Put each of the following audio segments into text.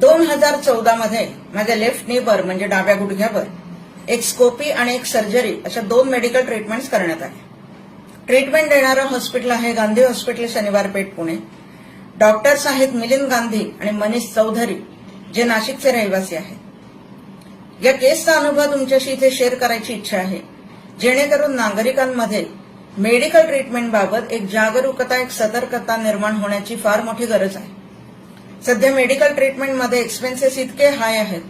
दोन हजार चौदा मध्ये माझ्या लेफ्ट नेबर म्हणजे डाव्या गुडघ्यावर एक स्कोपी आणि एक सर्जरी अशा दोन मेडिकल ट्रीटमेंट्स करण्यात आल्या ट्रीटमेंट देणारं हॉस्पिटल आहे गांधी हॉस्पिटल शनिवार पेठ पुणे. डॉक्टर्स आहेत मिलिंद गांधी आणि मनीष चौधरी जे नाशिकचे रहिवासी आहेत. या केसचा अनुभव तुमच्याशी इथे शेअर करायची इच्छा आहे. जेणेकरून नागरिकांमध्ये मेडिकल ट्रीटमेंटबाबत एक जागरूकता एक सतर्कता निर्माण होण्याची फार मोठी गरज आहे. सध्या मेडिकल ट्रीटमेंटमध्ये एक्सपेन्सेस इतके हाय आहेत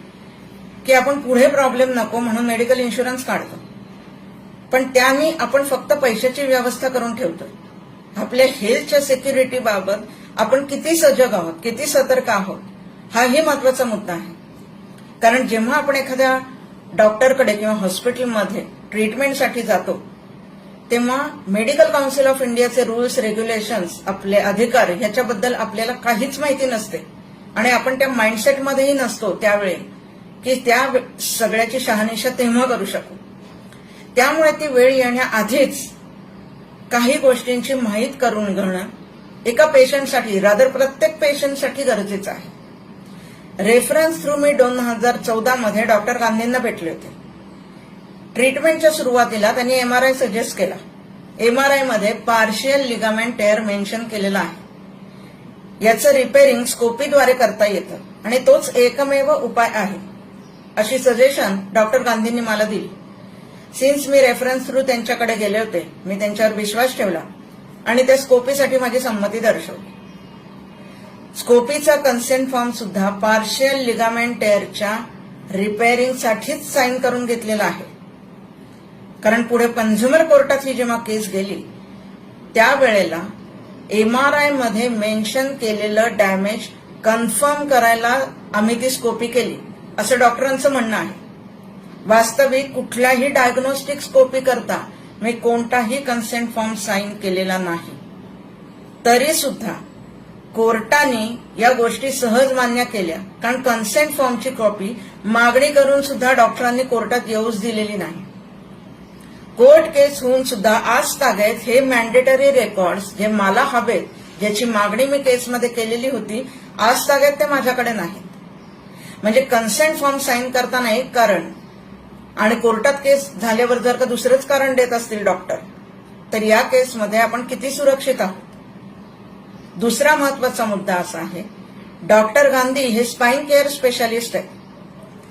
की आपण पुढे प्रॉब्लेम नको म्हणून मेडिकल इन्शुरन्स काढतो. पण त्यानी आपण फक्त पैशाची व्यवस्था करून ठेवतो. आपल्या हेल्थच्या सिक्युरिटी बाबत आपण किती सजग आहोत किती सतर्क आहोत हाही महत्त्वाचा मुद्दा आहे. कारण जेव्हा आपण एखाद्या डॉक्टरकडे किंवा हॉस्पिटलमध्ये ट्रीटमेंटसाठी जातो तेव्हा मेडिकल काउन्सिल ऑफ इंडियाचे रुल्स रेग्युलेशन्स आपले अधिकार ह्याच्याबद्दल आपल्याला काहीच माहिती नसते. आणि आपण त्या माइंडसेटमध्येही नसतो त्यावेळी की त्या सगळ्याची शहानिशा तेव्हा करू शकू. त्यामुळे ती वेळ येण्याआधीच काही गोष्टींची माहीत करून घेणं एका पेशंटसाठी रादर प्रत्येक पेशंटसाठी गरजेचं आहे. रेफरन्स थ्रू मी दोन हजार चौदामध्ये डॉक्टर गांधींना भेटले होते. ट्रीटमेंटच्या सुरुवातीला त्यांनी एमआरआय सजेस्ट केला. एमआरआयमध्ये पार्शियल लिगामेंट टेअर मेन्शन केलेलं आहे. याचं रिपेअरिंग स्कोपीद्वारे करता येतं आणि तोच एकमेव उपाय आहे अशी सजेशन डॉक्टर गांधींनी मला दिली. सिन्स मी रेफरन्स थ्रू त्यांच्याकडे गेले होते मी त्यांच्यावर विश्वास ठेवला आणि त्या स्कोपीसाठी माझी संमती दर्शवली. स्कोपीचा कन्सेंट फॉर्म सुद्धा पार्शियल लिगामेंट टेअरच्या रिपेअरिंगसाठीच साईन करून घेतलेला आहे. कारण पुढे कन्झ्युमर कोर्टात ही जेव्हा केस गेली त्यावेळेला एमआरआयमध्ये मेन्शन केलेलं डॅमेज कन्फर्म करायला आम्ही ती स्कोपी केली असं डॉक्टरांचं म्हणणं आहे. वास्तविक कुठल्याही डायग्नोस्टिक स्कोपी करता मी कोणताही कन्सेंट फॉर्म साईन केलेला नाही. तरी सुद्धा कोर्टाने या गोष्टी सहज मान्य केल्या कारण कन्सेंट फॉर्मची कॉपी मागणी करून सुद्धा डॉक्टरांनी कोर्टात येऊच दिलेली नाही. कोर्ट केस होऊन सुद्धा आज तागेत हे मॅन्डेटरी रेकॉर्ड्स जे मला हवेत ज्याची मागणी मी केसमध्ये केलेली होती आज तागेत ते माझ्याकडे नाहीत. म्हणजे कन्सेंट फॉर्म साईन करताना एक कारण आणि कोर्टात केस झाल्यावर जर का दुसरंच कारण देत असतील डॉक्टर तर या केसमध्ये आपण किती सुरक्षित आहोत? दुसरा महत्त्वाचा मुद्दा असा आहे डॉक्टर गांधी हे स्पाईन केअर स्पेशालिस्ट आहेत.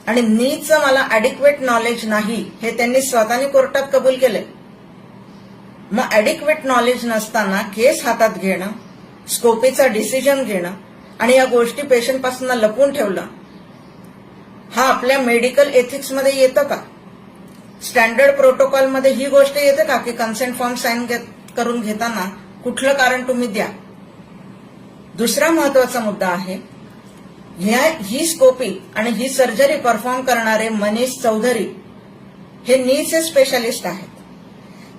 आणि नीचं मला अॅडिक्वेट नॉलेज नाही हे त्यांनी स्वतःने कोर्टात कबूल केले मग अॅडिक्वेट नॉलेज नसताना केस हातात घेणं स्कोपीचा डिसिजन घेणं आणि या गोष्टी पेशंटपासून लपवून ठेवलं हा आपल्या मेडिकल एथिक्समध्ये येतं का? स्टँडर्ड प्रोटोकॉलमध्ये ही गोष्ट येते का की कन्सेंट फॉर्म साईन करून घेताना कुठलं कारण तुम्ही द्या? दुसरा महत्त्वाचा मुद्दा आहे ह्या ही स्कोपी आणि ही सर्जरी परफॉर्म करणारे मनीष चौधरी हे नीचे स्पेशालिस्ट आहेत.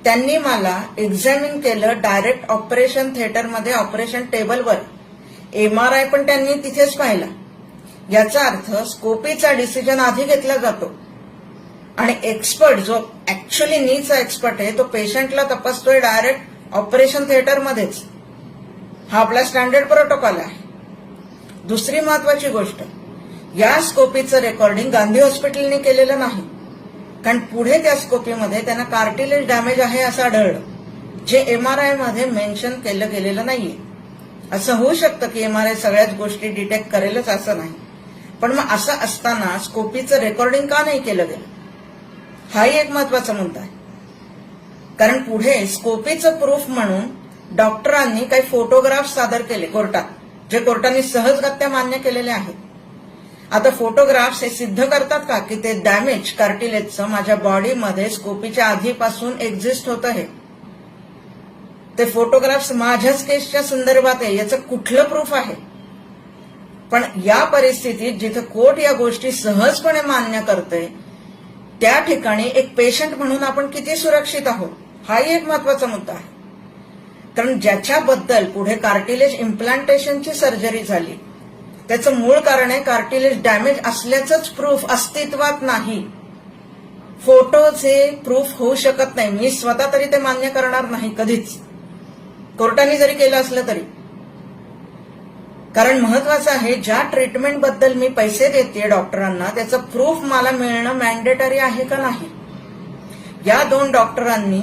त्यांनी मला एक्झामिन केलं डायरेक्ट ऑपरेशन थिएटरमध्ये ऑपरेशन टेबलवर एमआरआय पण त्यांनी तिथेच पाहिला. याचा अर्थ स्कोपीचा डिसिजन आधी घेतला जातो. आणि एक्सपर्ट जो ऍक्च्युली नीचा एक्सपर्ट आहे तो पेशंटला तपासतोय डायरेक्ट ऑपरेशन थिएटरमध्येच हा आपला स्टँडर्ड प्रोटोकॉल आहे. दुसरी महत्वाची गोष्ट या स्कोपीचं रेकॉर्डिंग गांधी हॉस्पिटलने केलेलं नाही. कारण पुढे त्या स्कोपीमध्ये त्यांना कार्टिलेज डॅमेज आहे असं आढळलं जे एमआरआयमध्ये मेन्शन केलं गेलेलं नाहीये. असं होऊ शकतं की एमआरआय सगळ्याच गोष्टी डिटेक्ट करेलच असं नाही. पण मग असं असताना स्कोपीचं रेकॉर्डिंग का नाही केलं गेलं? हाही एक महत्त्वाचा मुद्दा आहे. कारण पुढे स्कोपीचं प्रूफ म्हणून डॉक्टरांनी काही फोटोग्राफ सादर केले कोर्टात. जे कोर्टाने सहजगत्या मान्य केलेले आहेत. आता फोटोग्राफ्स हे सिद्ध करतात का की ते डॅमेज कार्टिलेजचं माझ्या बॉडीमध्ये स्कोपीच्या आधीपासून एक्झिस्ट होत आहे? ते फोटोग्राफ्स माझ्याच केसच्या संदर्भात आहे याचं कुठलं प्रूफ आहे? पण या परिस्थितीत जिथं कोर्ट या गोष्टी सहजपणे मान्य करते त्या ठिकाणी एक पेशंट म्हणून आपण किती सुरक्षित आहोत? हाही एक महत्त्वाचा मुद्दा आहे. कारण ज्याच्याबद्दल पुढे कार्टिलेज इम्प्लांटेशनची सर्जरी झाली त्याचं मूळ कारण आहे कार्टिलेज डॅमेज असल्याचंच प्रूफ अस्तित्वात नाही. फोटोज हे प्रूफ होऊ शकत नाही. मी स्वतः तरी ते मान्य करणार नाही कधीच. कोर्टाने जरी केलं असलं तरी. कारण महत्वाचं आहे ज्या ट्रीटमेंटबद्दल मी पैसे देते डॉक्टरांना त्याचं प्रूफ मला मिळणं मॅन्डेटरी आहे का नाही? या दोन डॉक्टरांनी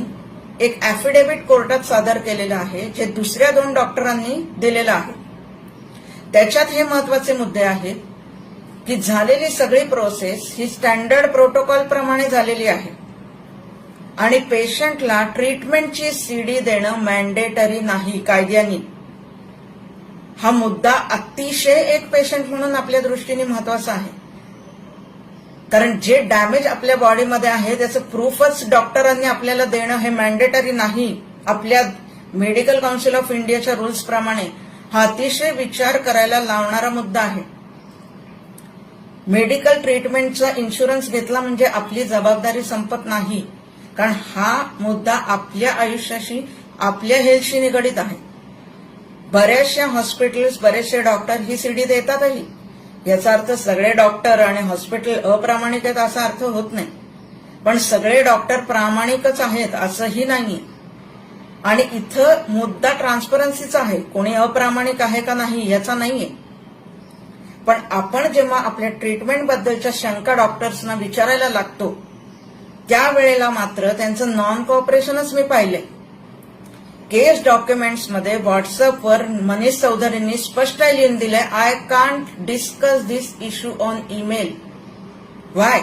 एक ऍफिडेव्हिट कोर्टात सादर केलेलं आहे जे दुसऱ्या दोन डॉक्टरांनी दिलेलं आहे. त्याच्यात हे महत्त्वाचे मुद्दे आहेत की झालेली सगळी प्रोसेस ही स्टँडर्ड प्रोटोकॉल प्रमाणे झालेली आहे. आणि पेशंटला ट्रीटमेंटची सीडी देणं मॅन्डेटरी नाही कायद्याने. हा मुद्दा अतिशय एक पेशंट म्हणून आपल्या दृष्टीने महत्त्वाचा आहे. कारण जे डॅमेज आपल्या बॉडीमध्ये आहे त्याचं प्रूफच डॉक्टरांनी आपल्याला देणं हे मॅन्डेटरी नाही. आपल्या मेडिकल काउन्सिल ऑफ इंडियाच्या रुल्स प्रमाणे हा अतिशय विचार करायला लावणारा मुद्दा आहे. मेडिकल ट्रीटमेंटचा इन्शुरन्स घेतला म्हणजे आपली जबाबदारी संपत नाही. कारण हा मुद्दा आपल्या आयुष्याशी आपल्या हेल्थशी निगडीत आहे. बऱ्याचशा हॉस्पिटल्स बरेचसे डॉक्टर ही सीडी देतातही. याचा अर्थ सगळे डॉक्टर आणि हॉस्पिटल अप्रामाणिक आहेत असा अर्थ होत नाही. पण सगळे डॉक्टर प्रामाणिकच आहेत असंही नाही आणि इथं मुद्दा ट्रान्सपरन्सीचा आहे. कोणी अप्रामाणिक आहे का नाही याचा नाहीये. पण आपण जेव्हा आपल्या ट्रीटमेंट बद्दलच्या शंका डॉक्टर्सना विचारायला लागतो त्यावेळेला मात्र त्यांचं नॉन कॉपरेशनच मी पाहिले केस डॉक्युमेंट्समध्ये व्हॉट्सअपवर मनीष चौधरींनी स्पष्ट लिहून दिलंय I can't discuss this issue on email why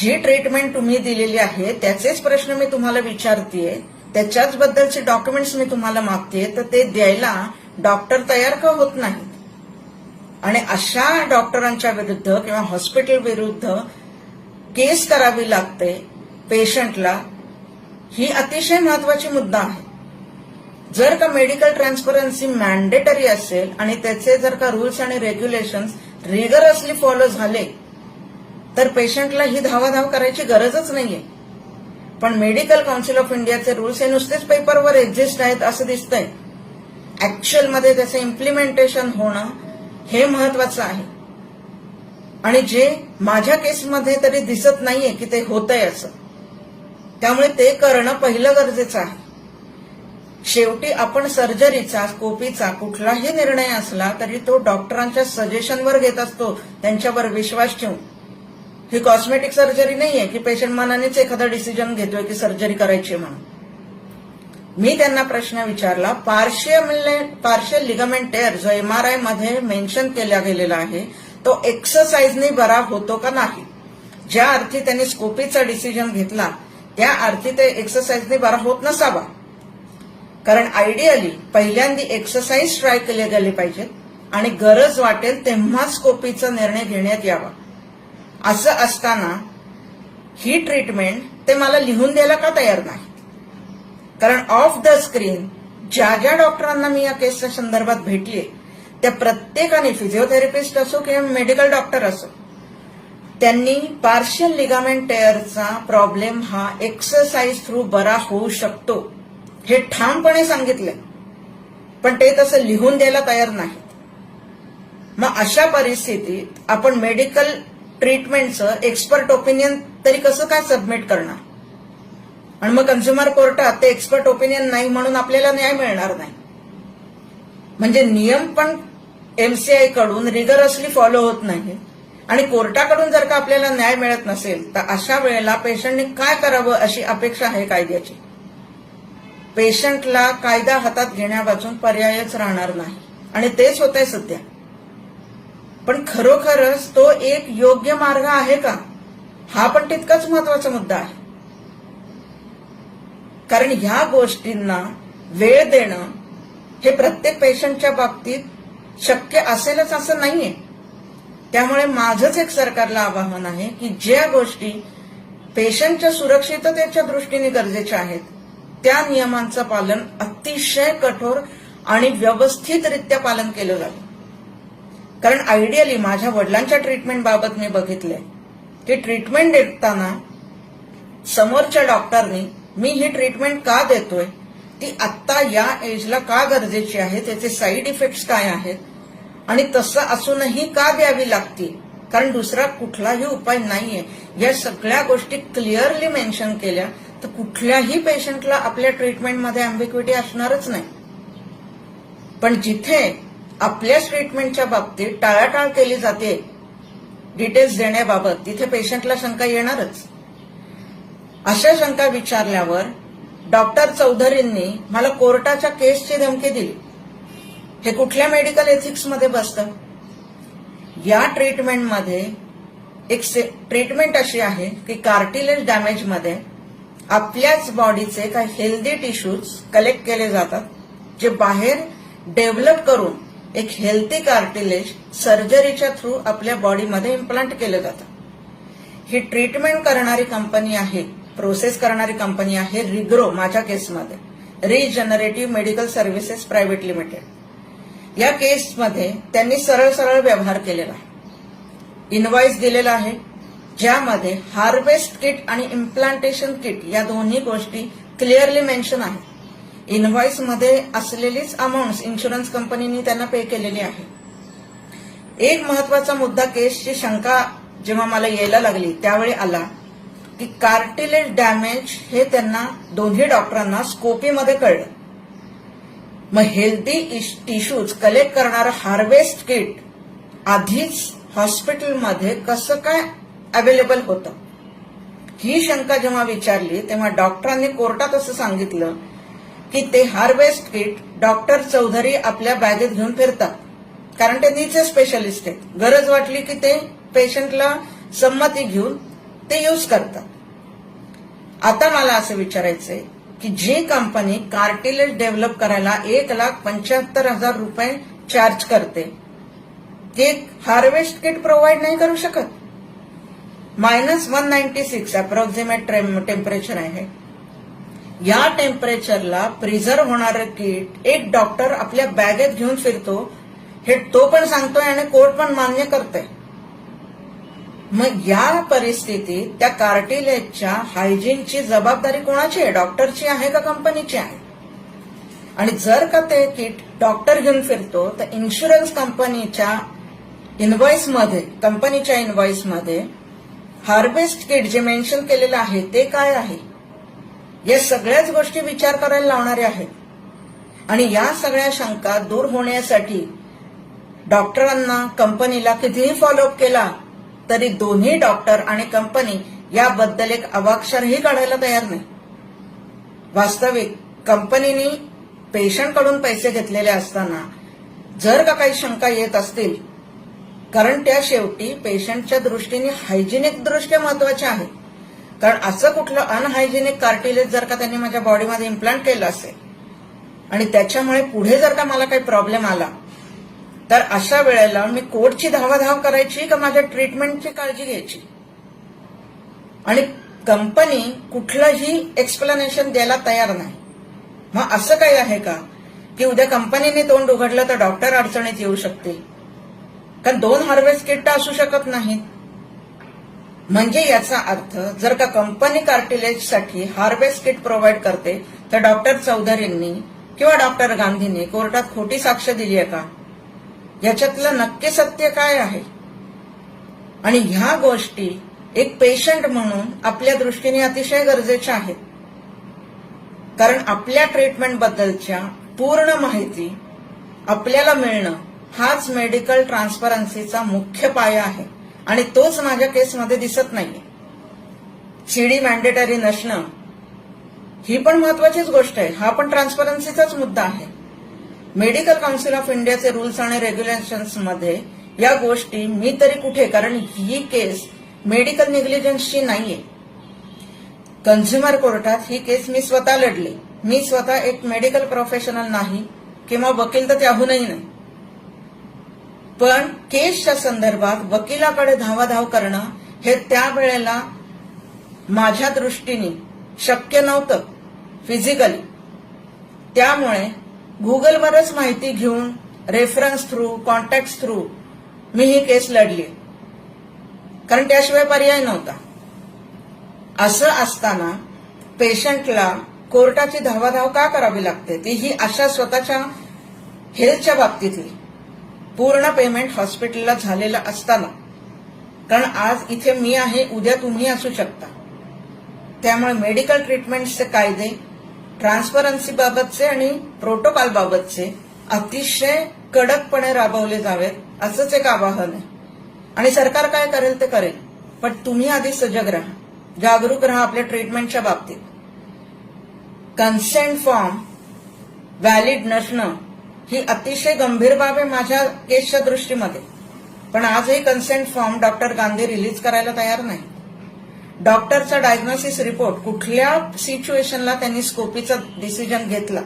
G treatment तुम्ही दिलेली आहे त्याचेच प्रश्न मी तुम्हाला विचारतीये त्याच्याच बद्दलचे डॉक्युमेंट्स मी तुम्हाला मागते तर ते द्यायला डॉक्टर तयार का होत नाहीत? आणि अशा डॉक्टरांच्या विरुद्ध किंवा हॉस्पिटल विरुद्ध केस करावी लागते पेशंटला ही अतिशय महत्वाची मुद्दा आहे. जर का मेडिकल ट्रान्सपरन्सी मॅन्डेटरी असेल आणि त्याचे जर का रुल्स आणि रेग्युलेशन्स रिगरसली फॉलो झाले तर पेशंटला ही धावाधाव करायची गरजच नाहीये. पण मेडिकल काउन्सिल ऑफ इंडियाचे रूल्स हे नुसतेच पेपरवर एक्झिस्ट आहेत असं दिसतंय. ऍक्च्युअलमध्ये त्याचं इम्प्लिमेंटेशन होणं हे महत्वाचं आहे. आणि जे माझ्या केसमध्ये तरी दिसत नाहीये की ते होतंय असं. त्यामुळे ते करणं पहिलं गरजेचं आहे. शेवटी आपण सर्जरीचा स्कोपीचा कुठलाही निर्णय असला तरी तो डॉक्टरांच्या सजेशनवर घेत असतो त्यांच्यावर विश्वास ठेवून. ही कॉस्मेटिक सर्जरी नाहीये की पेशंट मनानेच एखादा डिसिजन घेतोय की सर्जरी करायची म्हणून. मी त्यांना प्रश्न विचारला पार्शियल पार्शियल लिगामेंट टेअर जो एमआरआयमध्ये मेन्शन केला गेलेला आहे तो एक्सरसाइजनी बरा होतो का नाही? ज्या अर्थी त्यांनी स्कोपीचा डिसिजन घेतला त्या अर्थी ते एक्सरसाइजने बरा होत नसावा. कारण आयडियली पहिल्यांदा एक्सरसाइज ट्राय केले गेले पाहिजेत आणि गरज वाटेल तेव्हा स्कोपीचा निर्णय घेण्यात यावा. असं असताना ही ट्रीटमेंट ते मला लिहून द्यायला का तयार नाही? कारण ऑफ द स्क्रीन ज्या ज्या डॉक्टरांना मी या केसच्या संदर्भात भेटली त्या प्रत्येकाने फिजिओथेरपिस्ट असो किंवा मेडिकल डॉक्टर असो त्यांनी पार्शियल लिगामेंट टेअरचा प्रॉब्लेम हा एक्सरसाइज थ्रू बरा होऊ शकतो. हे ठामपणे सांगितलंय. पण ते तसं लिहून द्यायला तयार नाहीत मग अशा परिस्थितीत आपण मेडिकल ट्रीटमेंटचं एक्सपर्ट ओपिनियन तरी कसं काय सबमिट करणार? आणि मग कन्झ्युमर कोर्टात ते एक्सपर्ट ओपिनियन नाही म्हणून आपल्याला न्याय मिळणार नाही. म्हणजे नियम पण एमसीआयकडून रिगरसली फॉलो होत नाही. आणि कोर्टाकडून जर का आपल्याला न्याय मिळत नसेल तर अशा वेळेला पेशंटने काय करावं अशी अपेक्षा आहे कायद्याची? पेशंटला कायदा हातात घेण्यापासून पर्यायच राहणार नाही. आणि तेच होत आहे सध्या. पण खरोखरच तो एक योग्य मार्ग आहे का? हा पण तितकाच महत्त्वाचा मुद्दा आहे. कारण ह्या गोष्टींना वेळ देणं हे प्रत्येक पेशंटच्या बाबतीत शक्य असेलच असं नाहीये. त्यामुळे माझंच एक सरकारला आवाहन आहे की ज्या गोष्टी पेशंटच्या सुरक्षिततेच्या दृष्टीने गरजेच्या आहेत त्या नियमांचं पालन अतिशय कठोर आणि व्यवस्थितरित्या पालन केलं जावं कारण आयडियली माझ्या वडिलांच्या ट्रीटमेंट बाबत मी बघितलंय. की ट्रीटमेंट देताना समोरच्या डॉक्टरनी मी ही ट्रीटमेंट का देतोय? ती आत्ता या एजला का गरजेची आहे? त्याचे साईड इफेक्ट्स काय आहेत? आणि तसं असूनही का द्यावी लागते कारण दुसरा कुठलाही उपाय नाहीये. या सगळ्या गोष्टी क्लिअरली मेन्शन केल्या तर कुठल्याही पेशंटला आपल्या ट्रीटमेंटमध्ये अँबिक्विटी असणारच नाही. पण जिथे आपल्याच ट्रीटमेंटच्या बाबतीत टाळाटाळ केली जाते डिटेल्स देण्याबाबत तिथे पेशंटला शंका येणारच. अशा शंका विचारल्यावर डॉक्टर चौधरींनी मला कोर्टाच्या केसची धमकी दिली. हे कुठल्या मेडिकल एथिक्समध्ये बसतं? या ट्रीटमेंटमध्ये एक से- ट्रीटमेंट अशी आहे की कार्टिलेज डॅमेजमध्ये आपल्याच बॉडीचे काही हेल्दी टिश्यूज कलेक्ट केले जातात जे बाहेर डेव्हलप करून एक हेल्थी कार्टिलेज सर्जरीच्या थ्रू आपल्या बॉडीमध्ये इम्प्लांट केलं जातं. ही ट्रीटमेंट करणारी कंपनी आहे प्रोसेस करणारी कंपनी आहे रिग्रो माझ्या केसमध्ये regenerative medical services private limited या केसमध्ये त्यांनी सरळ सरळ व्यवहार केलेला आहे. इनव्हॉइस दिलेला आहे ज्यामध्ये हार्वेस्ट किट आणि इम्प्लांटेशन किट या दोन्ही गोष्टी क्लिअरली मेन्शन आहे इनव्हॉइसमध्ये असलेलीच अमाऊंट इन्शुरन्स कंपनीने त्यांना पे केलेली आहे. एक महत्त्वाचा मुद्दा केसची शंका जेव्हा मला यायला लागली त्यावेळी आला की कार्टिलेज डॅमेज हे त्यांना दोन्ही डॉक्टरांना स्कोपीमध्ये कळलं. मग हेल्दी टिश्यूज कलेक्ट करणारं हार्वेस्ट किट आधीच हॉस्पिटलमध्ये कसं काय अवेलेबल होतं? ही शंका जेव्हा विचारली तेव्हा डॉक्टरांनी कोर्टात असं सांगितलं की ते हार्वेस्ट किट डॉक्टर चौधरी आपल्या बॅगेत घेऊन फिरतात. कारण ते नीचे स्पेशलिस्ट आहेत. गरज वाटली की ते पेशंटला संमती घेऊन ते यूज करतात. आता मला असं विचारायचंय की जी कंपनी कार्टिलेज डेव्हलप करायला एक लाख पंच्याहत्तर हजार रुपये चार्ज करते ते हार्वेस्ट किट प्रोव्हाइड नाही करू शकत. Minus one ninety six approximate temperature आहे. या टेम्परेचरला प्रिझर्व्ह होणारं किट एक डॉक्टर आपल्या बॅगेत घेऊन फिरतो. हे तो पण सांगतोय आणि कोर्ट पण मान्य करतोय. मग या परिस्थितीत त्या कार्टिलेजच्या हायजीनची जबाबदारी कोणाची आहे? डॉक्टरची आहे का कंपनीची आहे? आणि जर का ते किट डॉक्टर घेऊन फिरतो तर इन्शुरन्स कंपनीच्या इनव्हॉइसमध्ये कंपनीच्या इनव्हॉइसमध्ये हार्वेस्ट किट जे मेन्शन केलेलं आहे ते काय आहे? या सगळ्याच गोष्टी विचार करायला लावणाऱ्या आहेत. आणि या सगळ्या शंका दूर होण्यासाठी डॉक्टरांना कंपनीला कितीही फॉलोअप केला तरी दोन्ही डॉक्टर आणि कंपनी याबद्दल एक अवाक्षरही काढायला तयार नाही. वास्तविक कंपनीने पेशंटकडून पैसे घेतलेले असताना जर का काही शंका येत असतील कारण त्या शेवटी पेशंटच्या दृष्टीने हायजिनिक दृष्ट्या महत्त्वाच्या आहे. कारण असं कुठलं अनहायजेनिक कार्टिलेज जर का त्यांनी माझ्या बॉडीमध्ये इम्प्लांट केलं असेल आणि त्याच्यामुळे पुढे जर का मला काही प्रॉब्लेम आला तर अशा वेळेला मी कोर्टची धावाधाव करायची का माझ्या ट्रीटमेंटची काळजी घ्यायची? आणि कंपनी कुठलंही एक्सप्लेनेशन द्यायला तयार नाही. मग असं काही आहे का? की उद्या कंपनीने तोंड उघडलं तर डॉक्टर अडचणीत येऊ शकतील कारण दोन हार्वेस्ट किट असू शकत नाहीत. म्हणजे याचा अर्थ जर का कंपनी कार्टिलेजसाठी हार्वेस्ट किट प्रोव्हाइड करते तर डॉक्टर चौधरींनी किंवा डॉक्टर गांधींनी कोर्टात खोटी साक्ष दिली आहे का? याच्यातलं नक्की सत्य काय आहे? आणि ह्या गोष्टी एक पेशंट म्हणून आपल्या दृष्टीने अतिशय गरजेच्या आहेत. कारण आपल्या ट्रीटमेंट बद्दलच्या पूर्ण माहिती आपल्याला मिळणं हाच मेडिकल ट्रान्सपरन्सीचा मुख्य पाया आहे. आणि तोच माझ्या केसमध्ये दिसत नाहीये. सीडी मॅन्डेटरी नसणं ही पण महत्वाचीच गोष्ट आहे. हा पण ट्रान्सपरन्सीचाच मुद्दा आहे. मेडिकल काउन्सिल ऑफ इंडियाचे रुल्स आणि रेग्युलेशन्समध्ये या गोष्टी मी तरी कुठे कारण ही केस मेडिकल निग्लिजन्सची नाहीये. कन्झ्युमर कोर्टात ही केस मी स्वतः लढली. मी स्वतः एक मेडिकल प्रोफेशनल नाही किंवा वकील तर त्याहूनही नाही. पण केसच्या संदर्भात वकिलाकडे धावाधाव करणं हे त्यावेळेला माझ्या दृष्टीने शक्य नव्हतं फिजिकली. त्यामुळे गुगलवरच माहिती घेऊन रेफरन्स थ्रू कॉन्टॅक्ट थ्रू मी ही केस लढली. कारण त्याशिवाय पर्याय नव्हता. असं असताना पेशंटला कोर्टाची धावाधाव का करावी लागते? ती ही अशा स्वतःच्या हेल्थच्या बाबतीतली. पूर्ण पेमेंट हॉस्पिटलला झालेलं असताना. कारण आज इथे मी आहे उद्या तुम्ही असू शकता. त्यामुळे मेडिकल ट्रीटमेंटचे कायदे ट्रान्सपरन्सी बाबतचे आणि प्रोटोकॉल बाबतचे अतिशय कडकपणे राबवले जावेत असंच एक आवाहन आहे. आणि सरकार काय करेल ते करेल पण तुम्ही आधी सजग राहा. जागरूक राहा आपल्या ट्रीटमेंटच्या बाबतीत. कन्सेंट फॉर्म व्हॅलिड नसणं ही अतिशय गंभीर बाब आहे माझ्या केसच्या दृष्टीमध्ये. पण आजही consent form doctor Gandhi release करायला तयार नाही. डॉक्टरचा डायग्नोसिस रिपोर्ट कुठल्या सिच्युएशनला त्यांनी स्कोपीचा डिसिजन घेतला?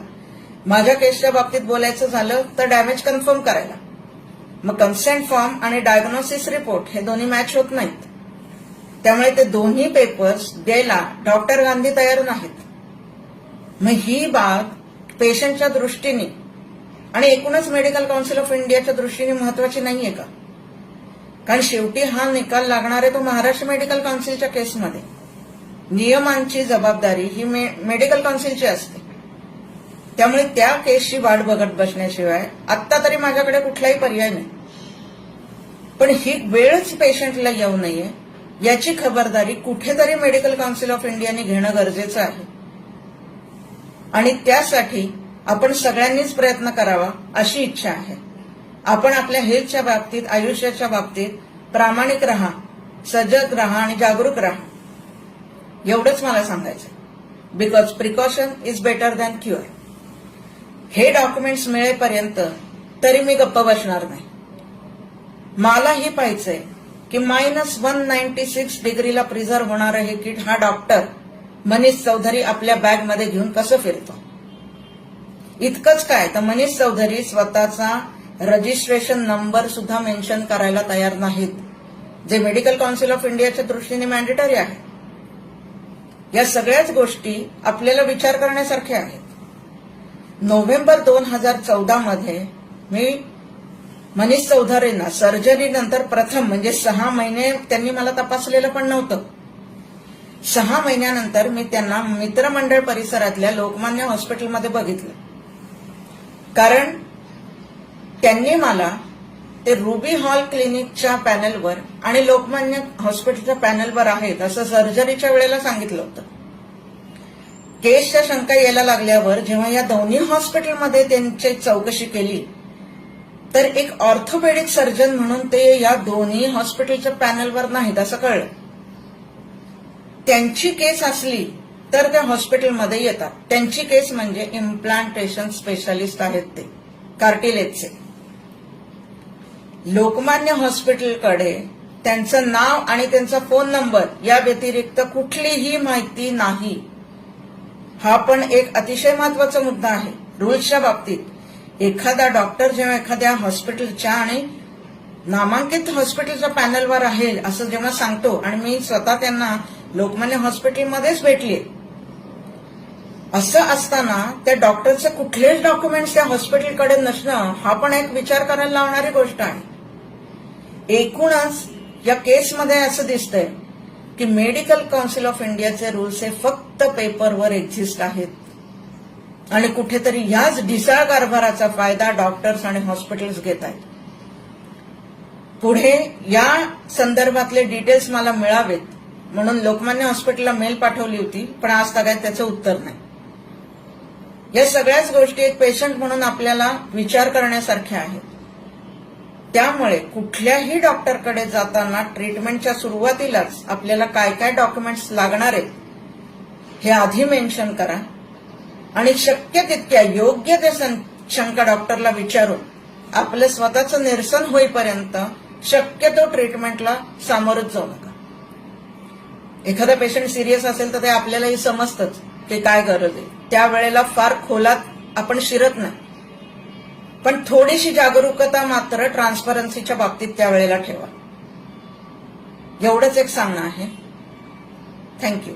माझ्या केसच्या बाबतीत बोलायचं झालं तर डॅमेज कन्फर्म करायला. मग कन्सेंट फॉर्म आणि डायग्नोसिस रिपोर्ट हे दोन्ही मॅच होत नाहीत. त्यामुळे ते दोन्ही पेपर्स द्यायला डॉक्टर गांधी तयार नाहीत. मग ही बाब पेशंटच्या दृष्टीने आणि एकूणच मेडिकल काउन्सिल ऑफ इंडियाच्या दृष्टीने महत्वाची नाहीये का? कारण शेवटी हा निकाल लागणार आहे तो महाराष्ट्र मेडिकल काउन्सिलच्या केसमध्ये. नियमांची जबाबदारी ही मे- मेडिकल काउन्सिलची असते. त्यामुळे त्या केसची वाट बघत बसण्याशिवाय आत्ता तरी माझ्याकडे कुठलाही पर्याय नाही. पण ही वेळच पेशंटला येऊ नये याची खबरदारी कुठेतरी मेडिकल काउन्सिल ऑफ इंडियाने घेणं गरजेचं आहे. आणि त्यासाठी आपण सगळ्यांनीच प्रयत्न करावा अशी इच्छा आहे. आपण आपल्या हेल्थच्या बाबतीत आयुष्याच्या बाबतीत प्रामाणिक राहा सजग राहा आणि जागरूक राहा. एवढंच मला सांगायचं because precaution is better than cure हे डॉक्युमेंट्स मिळेपर्यंत तरी मी गप्प बसणार नाही. मला हे पाहिजे की मायनस वन नाईन्टी सिक्स डिग्रीला प्रिझर्व होणारं हे किट हा डॉक्टर मनीष चौधरी आपल्या बॅगमध्ये घेऊन कसं फिरतो? इतकंच काय? तर मनीष चौधरी स्वतःचा रजिस्ट्रेशन नंबर सुद्धा मेन्शन करायला तयार नाहीत. जे मेडिकल काउन्सिल ऑफ इंडियाच्या दृष्टीने मॅन्डेटरी आहे. या सगळ्याच गोष्टी आपल्याला विचार करण्यासारख्या आहेत. नोव्हेंबर दोन हजार चौदा मध्ये मी मनीष चौधरींना सर्जरी नंतर प्रथम म्हणजे सहा महिने त्यांनी मला तपासलेलं पण नव्हतं. सहा महिन्यानंतर मी त्यांना मित्रमंडळ परिसरातल्या लोकमान्य हॉस्पिटलमध्ये बघितलं. कारण त्यांनी मला ते रुबी हॉल क्लिनिकच्या पॅनलवर आणि लोकमान्य हॉस्पिटलच्या पॅनलवर आहेत असं सर्जरीच्या वेळेला सांगितलं होतं. केसच्या शंका यायला लागल्यावर जेव्हा या दोन्ही हॉस्पिटलमध्ये त्यांची चौकशी केली तर एक ऑर्थोपेडिक सर्जन म्हणून ते या दोन्ही हॉस्पिटलच्या पॅनलवर नाहीत असं कळलं. त्यांची केस असली तर त्या हॉस्पिटलमध्ये येतात. त्यांची केस म्हणजे इम्प्लांटेशन स्पेशालिस्ट आहेत ते कार्टिलेजचे. लोकमान्य हॉस्पिटलकडे त्यांचं नाव आणि त्यांचा फोन नंबर या व्यतिरिक्त कुठलीही माहिती नाही. हा पण एक अतिशय महत्त्वाचा मुद्दा आहे. रूल्सच्या बाबतीत एखादा डॉक्टर जेव्हा एखाद्या हॉस्पिटलच्या आणि नामांकित हॉस्पिटलच्या पॅनलवर आहे असं जेव्हा सांगतो आणि मी स्वतः त्यांना लोकमान्य हॉस्पिटलमध्येच भेटले असं असताना त्या डॉक्टरचे कुठलेच डॉक्युमेंट्स त्या हॉस्पिटलकडे नसणं हा पण एक विचार करायला लावणारी गोष्ट आहे. एकूणच या केसमध्ये असं दिसतंय की मेडिकल काउन्सिल ऑफ इंडियाचे रूल्स हे फक्त पेपरवर एक्झिस्ट आहेत. आणि कुठेतरी ह्याच ढिसाळ कारभाराचा फायदा डॉक्टर्स आणि हॉस्पिटल्स घेत आहेत. पुढे या संदर्भातले डिटेल्स मला मिळावेत म्हणून लोकमान्य हॉस्पिटलला मेल पाठवली होती पण आज तगायत त्याचं उत्तर नाही. या सगळ्याच गोष्टी एक पेशंट म्हणून आपल्याला विचार करण्यासारख्या आहेत. त्यामुळे कुठल्याही डॉक्टरकडे जाताना ट्रीटमेंटच्या सुरुवातीलाच आपल्याला काय काय डॉक्युमेंट्स लागणार आहेत हे आधी मेन्शन करा. आणि शक्य तितक्या योग्य ते सं- शंका डॉक्टरला विचारून आपलं स्वतःचं निरसन होईपर्यंत शक्यतो ट्रीटमेंटला सामोरच जाऊ नका. एखादा पेशंट सिरियस असेल तर ते आपल्यालाही समजतंच की काय गरज आहे. त्यावेळेला फार खोलात आपण शिरत नाही. पण थोडीशी जागरूकता मात्र ट्रान्सपरन्सीच्या बाबतीत त्यावेळेला ठेवा. एवढंच एक सांगणं आहे. थँक्यू